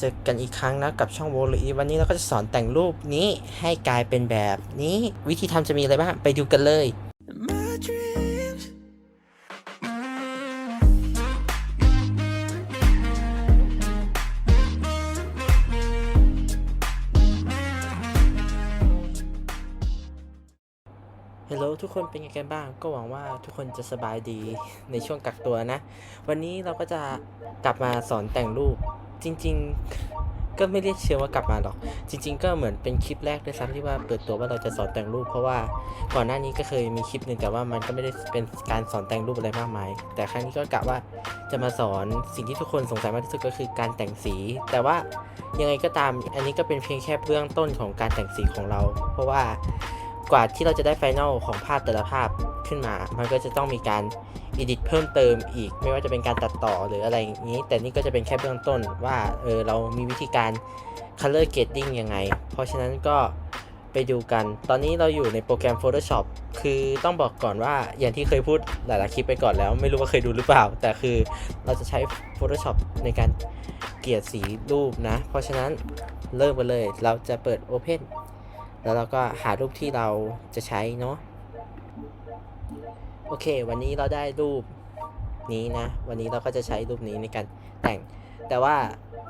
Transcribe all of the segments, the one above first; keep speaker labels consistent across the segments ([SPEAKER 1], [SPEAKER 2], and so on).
[SPEAKER 1] เจอกันอีกครั้งนะกับช่องโวลีวันนี้เราก็จะสอนแต่งรูปนี้ให้กลายเป็นแบบนี้ วิธีทำจะมีอะไรบ้าง ไปดูกันเลยฮัลโหลทุกคนเป็นยังไงกันบ้าง ก็หวังว่าทุกคนจะสบายดีในช่วงกักตัวนะ วันนี้เราก็จะกลับมาสอนแต่งรูป จริง ๆ ก็ไม่เรียกเชื่อว่ากลับมาหรอก จริง ๆ ก็เหมือนเป็นคลิปแรกด้วยซ้ำที่ว่าเปิดตัวว่าเราจะสอนแต่งรูป เพราะว่าก่อนหน้านี้ก็เคยมีคลิปหนึ่งแต่ว่ามันก็ไม่ได้เป็นการสอนแต่งรูปอะไรมากมาย แต่ครั้งนี้ก็กะว่าจะมาสอนสิ่งที่ทุกคนสงสัยมากที่สุดก็คือการแต่งสี แต่ว่ายังไงก็ตามอันนี้ก็เป็นเพียงแค่เบื้องต้นของการแต่งสีของเรา เพราะว่า กว่าที่เราจะได้ไฟนอลของภาพแต่ละภาพขึ้นมา มันก็จะต้องมีการอิดิทเพิ่มเติมอีก ไม่ว่าจะเป็นการตัดต่อหรืออะไรอย่างนี้ แต่นี่ก็จะเป็นแค่เบื้องต้นว่าเออเรามีวิธีการ color grading ยังไง เพราะฉะนั้นก็ไปดูกัน ตอนนี้เราอยู่ในโปรแกรม Photoshop คือต้องบอกก่อนว่าอย่างที่เคยพูดหลายๆคลิปไปก่อนแล้ว ไม่รู้ว่าเคยดูหรือเปล่า แต่คือเราจะใช้ Photoshop ในการเกลี่ยสีรูปนะ เพราะฉะนั้นเริ่มกันเลย เราจะเปิด Open แล้วเราก็หารูปที่เราจะใช้เนาะโอเค วันนี้เราได้รูปนี้นะ วันนี้เราก็จะใช้รูปนี้ในการแต่ง แต่ว่า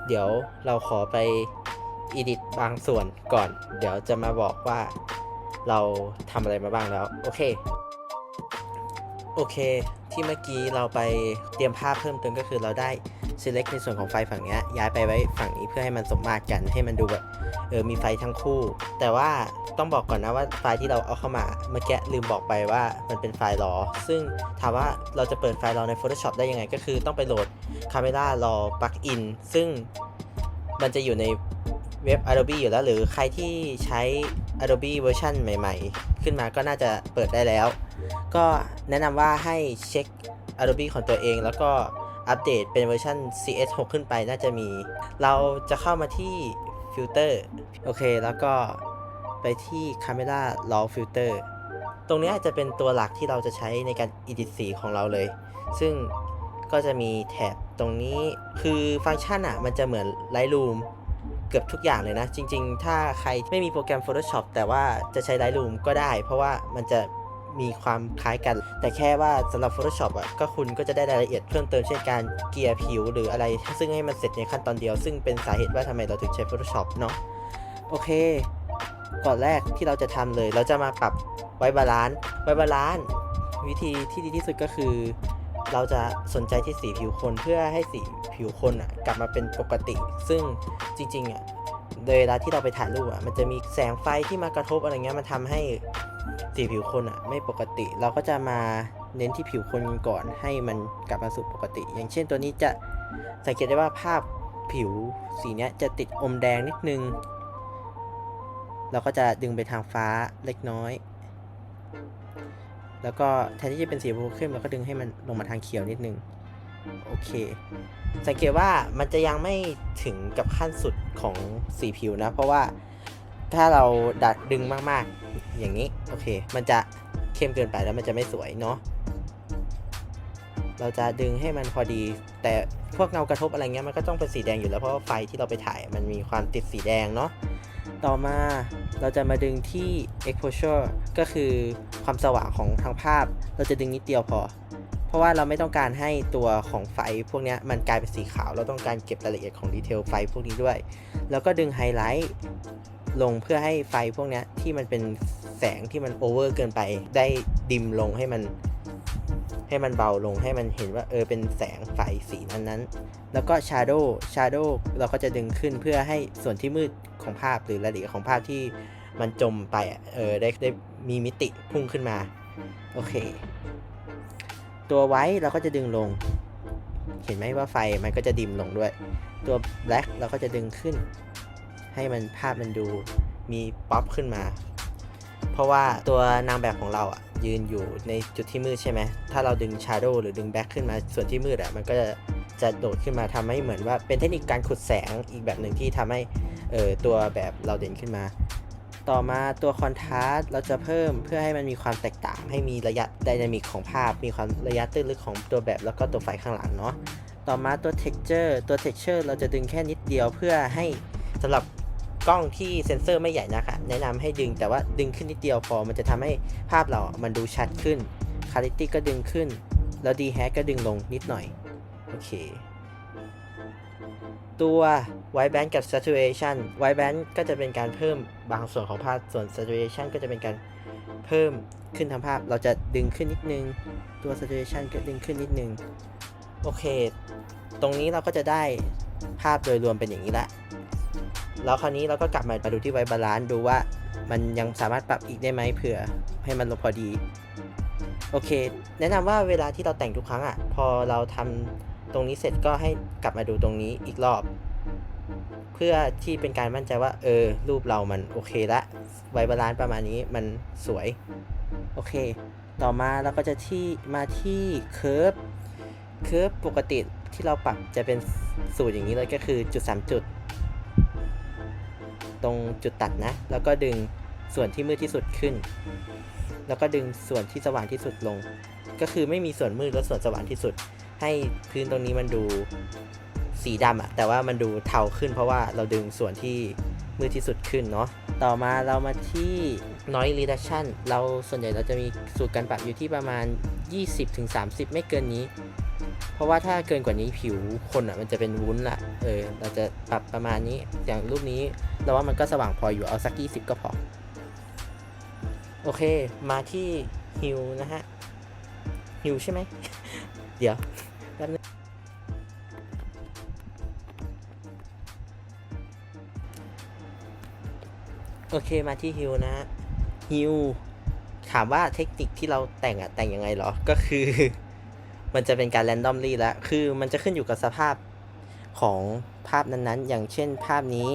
[SPEAKER 1] เดี๋ยวเราขอไป edit บางส่วนก่อน เดี๋ยวจะมาบอกว่าเราทำอะไรมาบ้างแล้ว โอเค โอเค ที่เมื่อกี้เราไปเตรียมภาพเพิ่มเติมก็คือเราได้ select ในส่วนของไฟล์ฝั่งนี้ยย้ายไปไว้ฝั่งนี้เพื่อให้มันสมมาตรกันให้มันดูแบบ เออมีไฟทั้งคู่ แต่ว่าต้องบอกก่อนนะว่าไฟล์ที่เราเอาเข้ามาเมื่อกี้ลืมบอกไปว่ามันเป็นไฟล์รอ ซึ่งถามว่าเราจะเปิดไฟล์รอใน Photoshop ได้ยังไง ก็คือต้องไปโหลด Camera Raw Plugin ซึ่งมันจะอยู่ในเว็บ Adobe อยู่แล้ว หรือใครที่ใช้ Adobe เวอร์ชันใหม่ ๆ ขึ้นมาก็น่าจะเปิดได้แล้ว ก็แนะนำว่าให้เช็ค Adobe ของตัวเอง แล้วก็อัปเดตเป็นเวอร์ชัน CS6 ขึ้นไปน่าจะมี เราจะเข้ามาที่ ฟิลเตอร์โอเค แล้วก็ไปที่ Camera Raw Filter ตรงนี้จะเป็นตัวหลักที่เราจะใช้ในการ edit สีของเราเลย ซึ่งก็จะมีแถบตรงนี้คือฟังก์ชันอะ มันจะเหมือน Lightroom เกือบทุกอย่างเลยนะ จริง ๆ ถ้าใครไม่มีโปรแกรม Photoshop แต่ว่าจะใช้ Lightroom ก็ได้ เพราะว่ามันจะ มีความคล้ายกัน แต่แค่ว่าสำหรับ Photoshop อะก็คุณก็จะได้รายละเอียดเพิ่มเติมเช่นการเกลี่ยผิวหรืออะไร ซึ่งให้มันเสร็จในขั้นตอนเดียว ซึ่งเป็นสาเหตุว่าทำไมเราถึงใช้ Photoshop เนาะโอเค ก่อนแรกที่เราจะทำเลย เราจะมาปรับไว้บาลานซ์ไว้บาลานซ์วิธีที่ดีที่สุดก็คือ เราจะสนใจที่สีผิวคนเพื่อให้สีผิวคนอะกลับมาเป็นปกติ ซึ่งจริงๆอะ โดยเวลาที่เราไปถ่ายรูปอะมันจะมีแสงไฟที่มากระทบอะไรเงี้ยมันทำให้สีผิวคนอะไม่ปกติ เราก็จะมาเน้นที่ผิวคนกันก่อนให้มันกลับมาสู่ปกติ อย่างเช่นตัวนี้จะสังเกตได้ว่าภาพผิวสีเนี้ยจะติดอมแดงนิดนึง เราก็จะดึงไปทางฟ้าเล็กน้อย แล้วก็แทนที่จะเป็นสีชมพูเข้มเราก็ดึงให้มันลงมาทางเขียวนิดนึง โอเค สังเกตว่ามันจะยังไม่ถึงกับขั้นสุดของสีผิวนะ เพราะว่าถ้าเราดัดดึงมากๆ อย่างนี้ โอเค มันจะเข้มเกินไปแล้วมันจะไม่สวยเนาะเราจะดึงให้มันพอดี แต่พวกเงากระทบอะไรเงี้ยมันก็ต้องเป็นสีแดงอยู่แล้วเพราะว่าไฟที่เราไปถ่ายมันมีความติดสีแดงเนาะต่อมาเราจะมาดึงที่ exposure ก็คือความสว่างของทางภาพ เราจะดึงนิดเดียวพอ เพราะว่าเราไม่ต้องการให้ตัวของไฟพวกนี้มันกลายเป็นสีขาว เราต้องการเก็บรายละเอียดของดีเทลไฟพวกนี้ด้วย แล้วก็ดึงไฮไลท์ลงเพื่อให้ไฟพวกนี้ที่มันเป็นแสงที่มันโอเวอร์เกินไป ได้ดิมลงให้มันให้มันเบาลงให้มันเห็นว่าเออเป็นแสงไฟสีนั้นๆแล้วก็ Shadow Shadow เราก็จะดึงขึ้นเพื่อให้ส่วนที่มืดของภาพหรือรายละเอียดของภาพที่มันจมไปเออได้ได้มีมิติพุ่งขึ้นมา โอเค ตัวไว้เราก็จะดึงลง เห็นไหมว่าไฟมันก็จะดิมลงด้วย ตัว black เราก็จะดึงขึ้น ให้มันภาพมันดูมีป๊อปขึ้นมา เพราะว่าตัวนางแบบของเราอะยืนอยู่ในจุดที่มืดใช่ไหม ถ้าเราดึง shadow หรือดึง black ขึ้นมาส่วนที่มืดอะมันก็จะจะโดดขึ้นมาทำให้เหมือนว่าเป็นเทคนิคการขุดแสงอีกแบบหนึ่งที่ทำให้เออตัวแบบเราเด่นขึ้นมา ต่อมาตัวคอนทราสต์เราจะเพิ่มเพื่อให้มันมีความแตกต่าง ให้มีระยะไดนามิกของภาพ มีความระยะตื้นลึกของตัวแบบแล้วก็ตัวไฟข้างหลังเนาะต่อมาตัว texture ตัว texture เราจะดึงแค่นิดเดียวเพื่อให้สำหรับกล้องที่เซ็นเซอร์ไม่ใหญ่นะคะ แนะนำให้ดึงแต่ว่าดึงขึ้นนิดเดียวพอมันจะทำให้ภาพเรามันดูชัดขึ้น quality ก็ดึงขึ้น แล้ว d h a c ก็ดึงลงนิดหน่อย โอเค ตัว white band กับ saturation white band ก็จะเป็นการเพิ่มบางส่วนของภาพส่วน saturation ก็จะเป็นการเพิ่มขึ้นทางภาพ เราจะดึงขึ้นนิดนึง ตัว saturation ก็ดึงขึ้นนิดนึง โอเค ตรงนี้เราก็จะได้ภาพโดยรวมเป็นอย่างนี้ละ แล้วคราวนี้เราก็กลับมามาดูที่ไวบาลานซ์ดูว่ามันยังสามารถปรับอีกได้ไหมเผื่อให้มันลงพอดี โอเค แนะนำว่าเวลาที่เราแต่งทุกครั้งอะ่ะ พอเราทำ ตรงนี้เสร็จก็ให้กลับมาดูตรงนี้อีกรอบ เพื่อที่เป็นการมั่นใจว่า เออ รูปเรามันโอเคละไวบาลานซ์ประมาณนี้มันสวย โอเค ต่อมาเราก็จะที่มาที่เค r ร์ฟเค r ร์ฟปกติที่เราปรับจะเป็นสูตรอย่างนี้เลยก็คือจุด 3 จุด ตรงจุดตัดนะ แล้วก็ดึงส่วนที่มืดที่สุดขึ้น แล้วก็ดึงส่วนที่สว่างที่สุดลง ก็คือไม่มีส่วนมืดและส่วนสว่างที่สุด ให้พื้นตรงนี้มันดูสีดำอะแต่ว่ามันดูเทาขึ้น เพราะว่าเราดึงส่วนที่มืดที่สุดขึ้นเนาะต่อมาเรามาที่ noise reduction เราส่วนใหญ่เราจะมีสูตรการปรับอยู่ที่ประมาณ 20-30 ไม่เกินนี้ เพราะว่าถ้าเกินกว่านี้ผิวคนอะมันจะเป็นวุ้นละเออเราจะปรับประมาณนี้อย่างรูปนี้เราว่ามันก็สว่างพออยู่เอาสัก 20 ก็พอ โอเค มาที่ฮิวนะฮะฮิวใช่ไหม เดี๋ยว ป๊บนึงโอเคมาที่ฮิวนะฮิวถามว่าเทคนิคที่เราแต่งอะแต่งยังไงเหรอ ก็คือ มันจะเป็นการ randomly แล้ว คือมันจะขึ้นอยู่กับสภาพของภาพนั้นๆ อย่างเช่นภาพนี้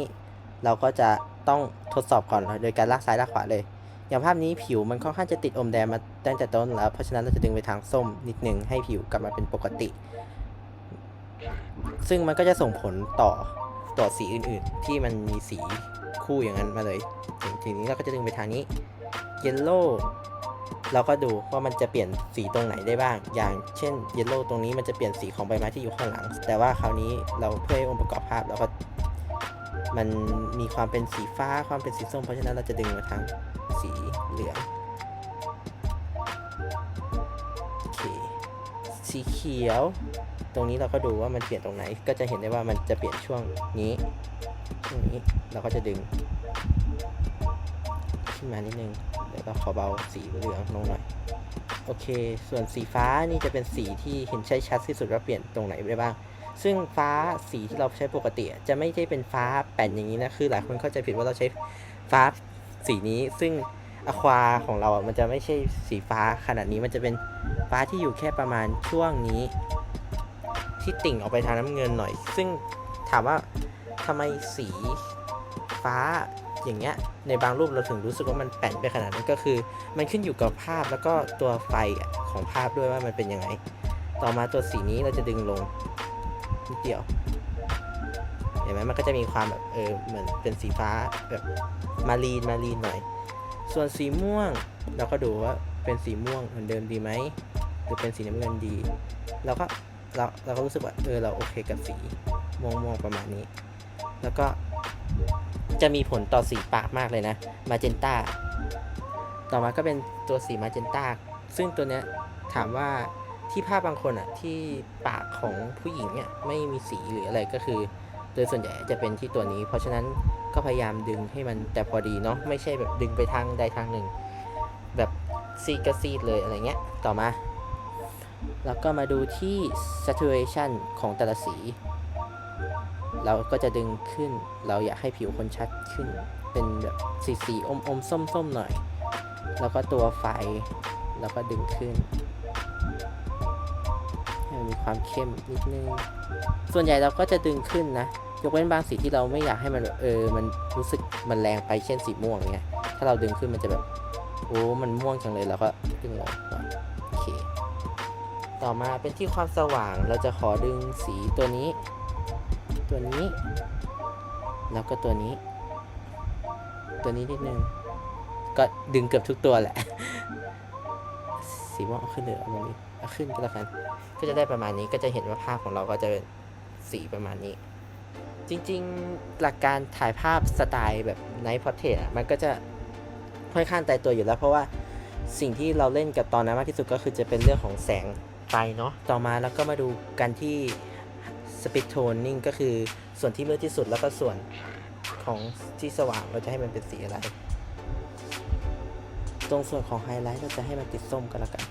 [SPEAKER 1] เราก็จะต้องทดสอบก่อนโดยการลากซ้ายลากขวาเลย อย่างภาพนี้ผิวมันค่อนข้างจะติดอมแดงมาตั้งแต่ต้นแล้ว เพราะฉะนั้นเราจะดึงไปทางส้มนิดนึงให้ผิวกลับมาเป็นปกติ ซึ่งมันก็จะส่งผลต่อต่อสีอื่นๆ ที่มันมีสีคู่อย่างนั้นมาเลย ทีนี้เราก็จะดึงไปทางนี้ yellow เราก็ดูว่ามันจะเปลี่ยนสีตรงไหนได้บ้าง อย่างเช่น yellow ตรงนี้มันจะเปลี่ยนสีของใบไม้ที่อยู่ข้างหลัง แต่ว่าคราวนี้เราเพื่อให้องค์ประกอบภาพเราก็มันมีความเป็นสีฟ้าความเป็นสีส้ม เพราะฉะนั้นเราจะดึงมาทาง สีเหลืองโอเคสีเขียว ตรงนี้เราก็ดูว่ามันเปลี่ยนตรงไหน ก็จะเห็นได้ว่ามันจะเปลี่ยนช่วงนี้ช่วงนี้เราก็จะดึง ขึ้นมานิดนึงเดี๋ยวเราขอเบาสีเหลืองลงหน่อยโอเค ส่วนสีฟ้านี่จะเป็นสีที่เห็นใช้ชัดที่สุดว่าเปลี่ยนตรงไหนได้บ้าง ซึ่งฟ้าสีที่เราใช้ปกติ จะไม่ได้เป็นฟ้าแป่นอย่างนี้นะ คือหลายคนเข้าใจผิดว่าเราใช้ฟ้า สีนี้ ซึ่งอควาของเราอะมันจะไม่ใช่สีฟ้าขนาดนี้มันจะเป็นฟ้าที่อยู่แค่ประมาณช่วงนี้ ที่ติ่งออกไปทางน้ำเงินหน่อย ซึ่งถามว่าทำไมสีฟ้าอย่างเงี้ยในบางรูปเราถึงรู้สึกว่ามันแป่นไปขนาดนั้นก็คือ มันขึ้นอยู่กับภาพแล้วก็ตัวไฟของภาพด้วยว่ามันเป็นยังไง ต่อมาตัวสีนี้เราจะดึงลงนิดเดียว เห็นไหมมันก็จะมีความแบบเออเหมือนเป็นสีฟ้าแบบมารีนมารีนหน่อย ส่วนสีม่วง เราก็ดูว่าเป็นสีม่วงเหมือนเดิมดีไหมหรือเป็นสีน้ำเงินดีเราก็เราเราก็รู้สึกว่าเออเราโอเคกับสีม่วงม่วงประมาณนี้ แล้วก็จะมีผลต่อสีปากมากเลยนะมาเจนต้าต่อมาก็เป็นตัวสีมาเจนต้าซึ่งตัวเนี้ยถามว่าที่ภาพบางคนอะที่ปากของผู้หญิงเนี่ยไม่มีสีหรืออะไรก็คือ โดยส่วนใหญ่จะเป็นที่ตัวนี้ เพราะฉะนั้นก็พยายามดึงให้มันแต่พอดีเนาะไม่ใช่แบบดึงไปทางใดทางหนึ่ง แบบซีดก็ซีดเลยอะไรเงี้ยต่อมา แล้วก็มาดูที่ saturation ของแต่ละสี เราก็จะดึงขึ้นเราอยากให้ผิวคนชัดขึ้น เป็นแบบสีสีอมอมส้มส้มหน่อย แล้วก็ตัวไฟแล้วก็ดึงขึ้นให้มันมีความเข้มนิดนึง ส่วนใหญ่เราก็จะดึงขึ้นนะ ยกเว้นบางสีที่เราไม่อยากให้มันเออมันรู้สึกมันแรงไปเช่นสีม่วงเงี้ยถ้าเราดึงขึ้นมันจะแบบโอ้มันม่วงจังเลยเราก็ดึงลงก่อนโอเคต่อมาเป็นที่ความสว่างเราจะขอดึงสีตัวนี้ ตัวนี้ แล้วก็ตัวนี้ ตัวนี้นิดนึงก็ดึงเกือบทุกตัวแหละ สีม่วงขึ้นเลยเอาลงนี้ขึ้นก็แล้วกัน ก็จะได้ประมาณนี้ก็จะเห็นว่าภาพของเราก็จะเป็นสีประมาณนี้ จริงๆ หลักการถ่ายภาพสไตล์แบบไนท์พอร์เทรตมันก็จะค่อนข้างตายตัวอยู่แล้ว เพราะว่าสิ่งที่เราเล่นกับตอนนั้นมากที่สุดก็คือจะเป็นเรื่องของแสงไฟเนาะต่อมาแล้วก็มาดูกันที่ Speed Toning ก็คือส่วนที่มืดที่สุดแล้วก็ส่วนของที่สว่างเราจะให้มันเป็นสีอะไร ตรงส่วนของไฮไลท์เราจะให้มันติดส้มกันแล้วกัน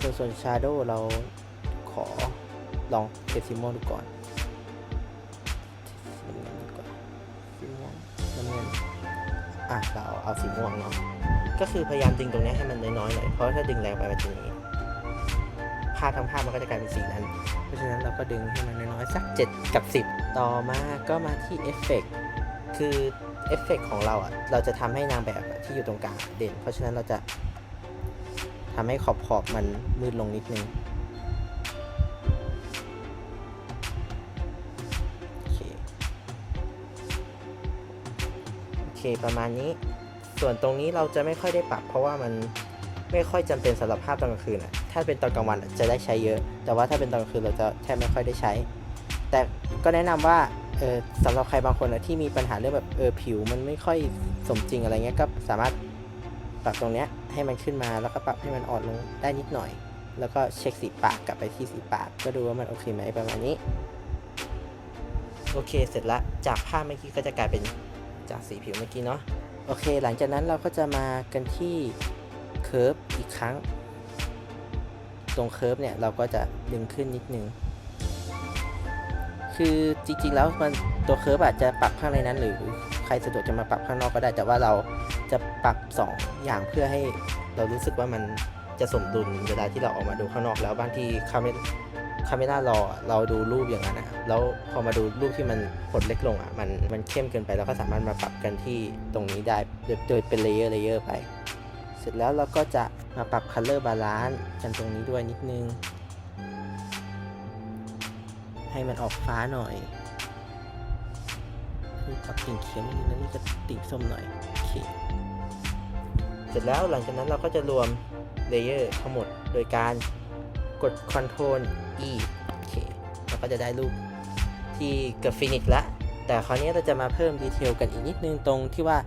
[SPEAKER 1] ส่วนส่วน Shadow เราขอ ลองเป็นสีม่วงดูก่อนสีน้ำเงินดีกว่าสีม่วงน้ำเงินอะเราเอาสีม่วงเนาะก็คือพยายามดึงตรงนี้ให้มันน้อยๆหน่อยเพราะถ้าดึงแรงไปมันจะหนีภาพทั้งภาพมันก็จะกลายเป็นสีนั้น เพราะฉะนั้นเราก็ดึงให้มันน้อยๆสัก 7 กับ 10 ต่อมาก็มาที่เอฟเฟกต์คือเอฟเฟกต์ของเราอะเราจะทำให้นางแบบที่อยู่ตรงกลางเด่น เพราะฉะนั้นเราจะทำให้ขอบขอบๆมันมืดลงนิดนึง เคประมาณนี้ ส่วนตรงนี้เราจะไม่ค่อยได้ปรับ เพราะว่ามันไม่ค่อยจำเป็นสำหรับภาพตอนกลางคืนอะถ้าเป็นตอนกลางวันจะได้ใช้เยอะ แต่ว่าถ้าเป็นตอนกลางคืนเราจะแทบไม่ค่อยได้ใช้ แต่ก็แนะนำว่าเออสำหรับใครบางคนอะที่มีปัญหาเรื่องแบบเออผิวมันไม่ค่อยสมจริงอะไรเงี้ยก็สามารถปรับตรงเนี้ยให้มันขึ้นมาแล้วก็ปรับให้มันอ่อนลงได้นิดหน่อย แล้วก็เช็คสีปากกลับไปที่สีปาก ก็ดูว่ามันโอเคไหมประมาณนี้ โอเคเสร็จละจากภาพเมื่อกี้ก็จะกลายเป็น จากสีผิวเมื่อกี้เนาะโอเค หลังจากนั้นเราก็จะมากันที่เคิร์ฟอีกครั้ง ตรงเคิร์ฟเนี่ยเราก็จะดึงขึ้นนิดนึงคือจริงๆแล้วมันตัวเคิร์ฟอาจจะปรับข้างในนั้นหรือใครสะดวกจะมาปรับข้างนอกก็ได้ แต่ว่าเราจะปรับ 2 อย่างเพื่อให้เรารู้สึกว่ามันจะสมดุลเวลาที่เราออกมาดูข้างนอกแล้วบางทีคาเม คาเมล่ารอเราดูรูปอย่างนั้นอะแล้วพอมาดูรูปที่มันผลเล็กลงอะมันมันเข้มเกินไปเราก็สามารถมาปรับกันที่ตรงนี้ได้โดยโดยเป็นเลเยอร์เลเยอร์ไป เสร็จแล้วเราก็จะมาปรับ Color Balance กันตรงนี้ด้วยนิดนึง ให้มันออกฟ้าหน่อยคือปรับติ่งเขียวนิดนึงนี่จะติ่งส้มหน่อยโอเคเสร็จแล้วหลังจากนั้นเราก็จะรวมเลเยอร์ทั้งหมดโดยการ กด Ctrl E โอเคเราก็จะได้รูปที่เกือบฟินิชละแต่คราวนี้เราจะมาเพิ่มดีเทลกันอีกนิดนึงตรงที่ว่า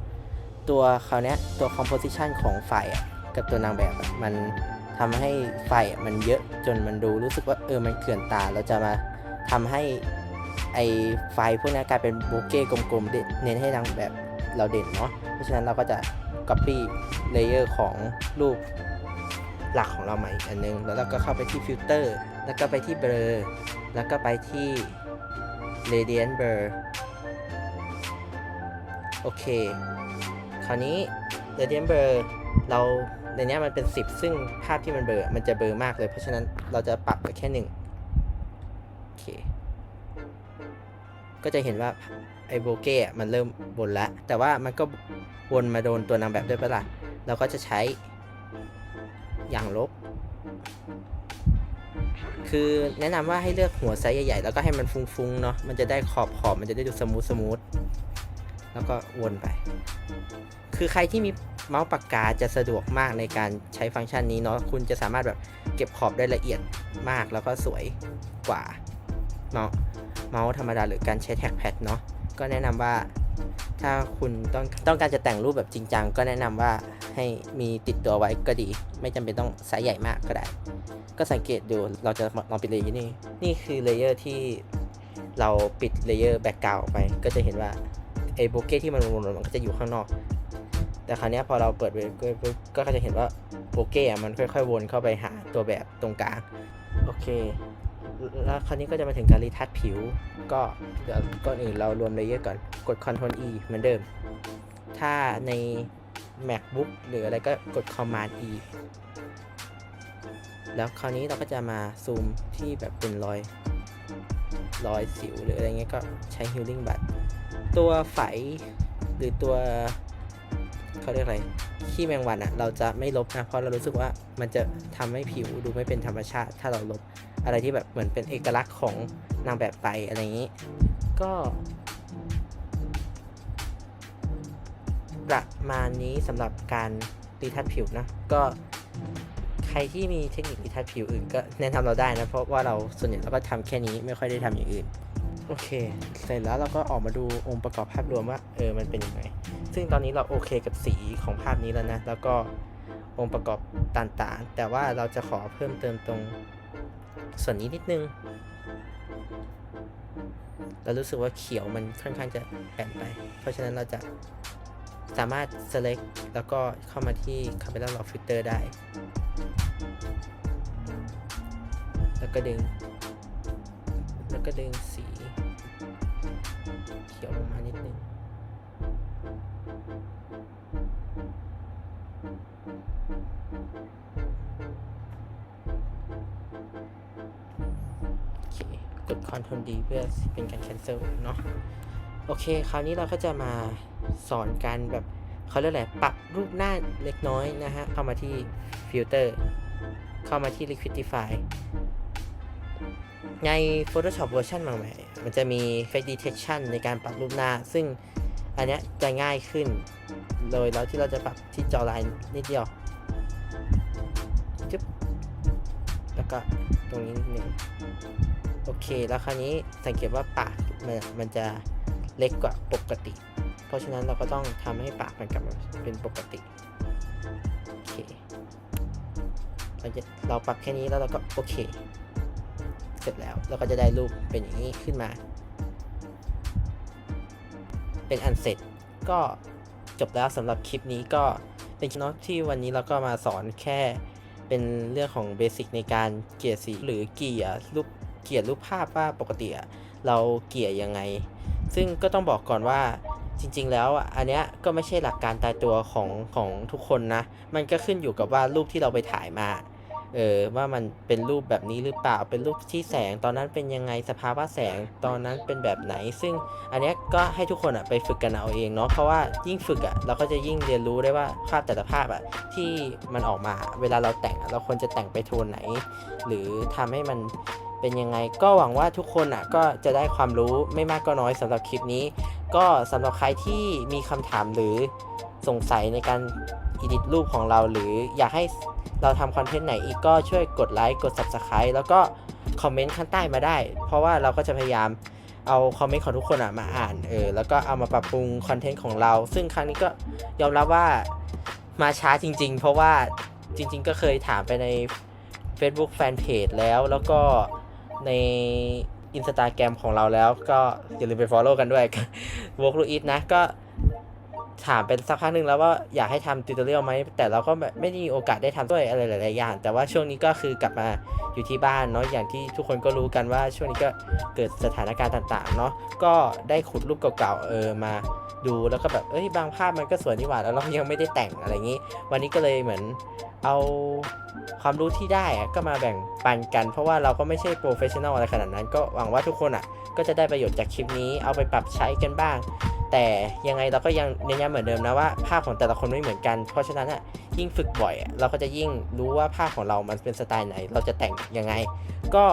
[SPEAKER 1] ตัวคราวนี้ตัว composition ของไฟกับตัวนางแบบมันทำให้ไฟมันเยอะจนมันดูรู้สึกว่าเออมันเกลื่อนตาเราจะมาทำให้ไอไฟพวกนี้กลายเป็นโบเก้กลมๆเน้นให้นางแบบเราเด่นเนาะเพราะฉะนั้นเราก็จะ copy layer ของรูป หลักของเราใหม่อีกอันนึง แล้วเราก็เข้าไปที่ฟิลเตอร์ แล้วก็ไปที่เบลอแล้วก็ไปที่ radiant blur โอเค คราวนี้ radiant blur เราในนี้มันเป็น 10 ซึ่งภาพที่มันเบลอมันจะเบลอมากเลย เพราะฉะนั้นเราจะปรับไปแค่หนึ่งโอเค ก็จะเห็นว่าไอโบเก้มันเริ่มวนแล้ว แต่ว่ามันก็วนมาโดนตัวนางแบบด้วยปะล่ะ เราก็จะใช้ อย่างลบ คือแนะนำว่าให้เลือกหัวไซส์ใหญ่ๆ แล้วก็ให้มันฟุ้งๆเนาะ มันจะได้ขอบขอบมันจะได้ดูสมูทสมูท แล้วก็วนไป คือใครที่มีเมาส์ปากกาจะสะดวกมากในการใช้ฟังก์ชันนี้เนาะ คุณจะสามารถแบบเก็บขอบได้ละเอียดมากแล้วก็สวยกว่าเมาส์เมาส์ธรรมดาหรือการใช้แท็กแพดเนาะ ก็แนะนำว่า ถ้าคุณต้องต้องการจะแต่งรูปแบบจริงจังก็แนะนำว่าให้มีติดตัวไว้ก็ดี ไม่จำเป็นต้องไซส์ใหญ่มากก็ได้ ก็สังเกตดูเราจะลองปิดเลเยอร์นี่นี่คือเลเยอร์ที่เราปิดเลเยอร์แบ็กกราวออกไป ก็จะเห็นว่าไอ้โบเก้ที่มันวนๆมันก็จะอยู่ข้างนอก แต่คราวนี้พอเราเปิดเว็บปุ๊บก็จะเห็นว่าโบเก้อะมันค่อยๆวนเข้าไปหาตัวแบบตรงกลาง โอเค แล้วคราวนี้ก็จะมาถึงการรีทัชผิว ก็เดี๋ยวก่อนอื่นเรารวมเลเยอร์ก่อน กด Ctrl E เหมือนเดิม ถ้าใน MacBook หรืออะไรก็กด Command E แล้วคราวนี้เราก็จะมาซูมที่แบบเป็นรอย รอยสิวหรืออะไรเงี้ยก็ใช้ Healing Bud ตัวไฝหรือตัวเขาเรียกอะไรขี้แมงวันอะเราจะไม่ลบนะ เพราะเรารู้สึกว่ามันจะทำให้ผิวดูไม่เป็นธรรมชาติ ถ้าเราลบ อะไรที่แบบเหมือนเป็นเอกลักษณ์ของนางแบบไปอะไรอย่างนี้ ก็ประมาณนี้สำหรับการรีทัชผิวนะ ก็ใครที่มีเทคนิครีทัชผิวอื่นก็แนะนำเราได้นะ เพราะว่าเราส่วนใหญ่เราก็ทำแค่นี้ไม่ค่อยได้ทำอย่างอื่น โอเค เสร็จแล้วเราก็ออกมาดูองค์ประกอบภาพรวมว่าเออมันเป็นยังไง ซึ่งตอนนี้เราโอเคกับสีของภาพนี้แล้วนะ แล้วก็องค์ประกอบต่างๆ แต่ว่าเราจะขอเพิ่มเติมตรง ส่วนนี้นิดนึงเรารู้สึกว่าเขียวมันค่อนข้างจะแปนไป เพราะฉะนั้นเราจะสามารถ select แล้วก็เข้ามาที่ camera raw filter ได้ แล้วก็ดึง แล้วก็ดึงสี พื่อเป็นการ cancel เนาะโอเค คราวนี้เราก็จะมาสอนการแบบเขาเรียกอะไรปรับรูปหน้าเล็กน้อยนะฮะ เข้ามาที่ filter เข้ามาที่ liquidify ใน Photoshop เวอร์ชันใหม่ๆมันจะมี face detection ในการปรับรูปหน้า ซึ่งอันนี้จะง่ายขึ้น โดยแล้วที่เราจะปรับที่จอไลน์นิดเดียวจึ๊บแล้วก็ตรงนี้นิดนึง โอเค แล้วคราวนี้สังเกตว่าปากมันมันจะเล็กกว่าปกติ เพราะฉะนั้นเราก็ต้องทำให้ปากมันกลับมาเป็นปกติ โอเค เราจะเราปรับแค่นี้แล้วเราก็โอเค เสร็จแล้วเราก็จะได้รูปเป็นอย่างนี้ขึ้นมา เป็นอันเสร็จก็จบแล้วสำหรับคลิปนี้ก็เป็นคลิปที่วันนี้เราก็มาสอนแค่เป็นเรื่องของเบสิกในการเกลี่ยสีหรือเกลี่ยรูป เกลี่ยรูปภาพว่าปกติเราเกลี่ยยังไง ซึ่งก็ต้องบอกก่อนว่าจริง ๆ แล้วอันเนี้ยก็ไม่ใช่หลักการตายตัวของของทุกคนนะ มันก็ขึ้นอยู่กับว่ารูปที่เราไปถ่ายมาเออว่ามันเป็นรูปแบบนี้หรือเปล่าเป็นรูปที่แสงตอนนั้นเป็นยังไงสภาวะแสงตอนนั้นเป็นแบบไหน ซึ่งอันเนี้ยก็ให้ทุกคนอะไปฝึกกันเอาเองเนาะเพราะว่ายิ่งฝึกอะเราก็จะยิ่งเรียนรู้ได้ว่าภาพแต่ละภาพอะที่มันออกมาเวลาเราแต่งเราควรจะแต่งไปโทนไหน หรือทำให้มัน เป็นยังไง ก็หวังว่าทุกคนอะก็จะได้ความรู้ไม่มากก็น้อยสำหรับคลิปนี้ ก็สำหรับใครที่มีคำถามหรือสงสัยในการอิดิทรูปของเรา หรืออยากให้เราทำคอนเทนต์ไหนอีกก็ช่วยกดไลค์กด Subscribe แล้วก็คอมเมนต์ข้างใต้มาได้ เพราะว่าเราก็จะพยายามเอาคอมเมนต์ของทุกคนอะมาอ่านเออแล้วก็เอามาปรับปรุงคอนเทนต์ของเรา ซึ่งครั้งนี้ก็ยอมรับว่ามาช้าจริง ๆ เพราะว่าจริง ๆ ก็เคยถามไปใน Facebook Fanpage แล้วแล้วก็ ใน Instagram ของเราแล้ว ก็อย่าลืมไป follow กันด้วย w o r k ลูอิทนะก็ถามเป็นสักพักหนึ่งแล้วว่าอยากให้ทำติวตอเรียลไหม แต่เราก็แบบไม่ได้มีโอกาสได้ทำด้วยอะไรหลายๆอย่าง แต่ว่าช่วงนี้ก็คือกลับมาอยู่ที่บ้านเนาะอย่างที่ทุกคนก็รู้กันว่าช่วงนี้ก็เกิดสถานการณ์ต่างๆเนาะก็ได้ขุดรูปเก่าๆเออมาดูแล้วก็แบบเอ้ยบางภาพมันก็สวยนี่หว่าแล้วเรายังไม่ได้แต่งอะไรอย่างนี้ วันนี้ก็เลยเหมือน เอาความรู้ที่ได้ก็มาแบ่งปันกัน เพราะว่าเราก็ไม่ใช่โปรเฟชชั่นอลอะไรขนาดนั้นก็หวังว่าทุกคนอะ ก็จะได้ประโยชน์จากคลิปนี้เอาไปปรับใช้กันบ้าง แต่ยังไงเราก็ยังเน้นย้ำเหมือนเดิมนะว่าภาพของแต่ละคนไม่เหมือนกัน เพราะฉะนั้นอะยิ่งฝึกบ่อยเราก็จะยิ่งรู้ว่าภาพของเรามันเป็นสไตล์ไหน เราจะแต่งยังไง ก็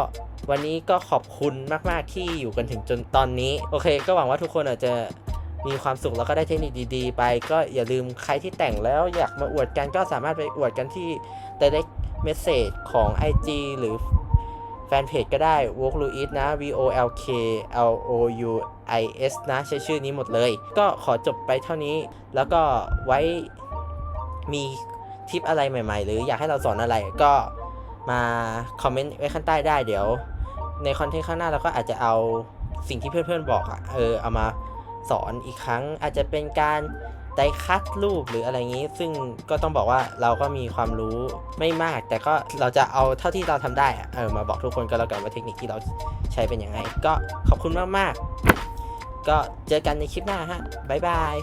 [SPEAKER 1] วันนี้ก็ขอบคุณมาก ๆ ที่อยู่กันถึงจนตอนนี้ โอเค ก็หวังว่าทุกคนอาจจะ มีความสุขแล้วก็ได้เทคนิคดีๆ ไป ก็อย่าลืมใครที่แต่งแล้วอยากมาอวดกันก็สามารถไปอวดกันที่ direct message ของ IG หรือแฟนเพจก็ได้ w o l k l u i s นะ V O L K L O U I S นะ ใช้ชื่อนี้หมดเลย ก็ขอจบไปเท่านี้ แล้วก็ไว้มีทิปอะไรใหม่ ๆ หรืออยากให้เราสอนอะไรก็มาคอมเมนต์ไว้ข้างใต้ได้เดี๋ยว ในคอนเทนต์ข้างหน้าเราก็อาจจะเอาสิ่งที่เพื่อนๆบอกอะเออเอามา สอนอีกครั้งอาจจะเป็นการไดคัดรูปหรืออะไรอย่างนี้ ซึ่งก็ต้องบอกว่าเราก็มีความรู้ไม่มาก แต่ก็เราจะเอาเท่าที่เราทำได้เออมาบอกทุกคนก็แล้วกันว่าเทคนิคที่เราใช้เป็นยังไง ก็ขอบคุณมากๆ ก็เจอกันในคลิปหน้าฮะบ๊ายบาย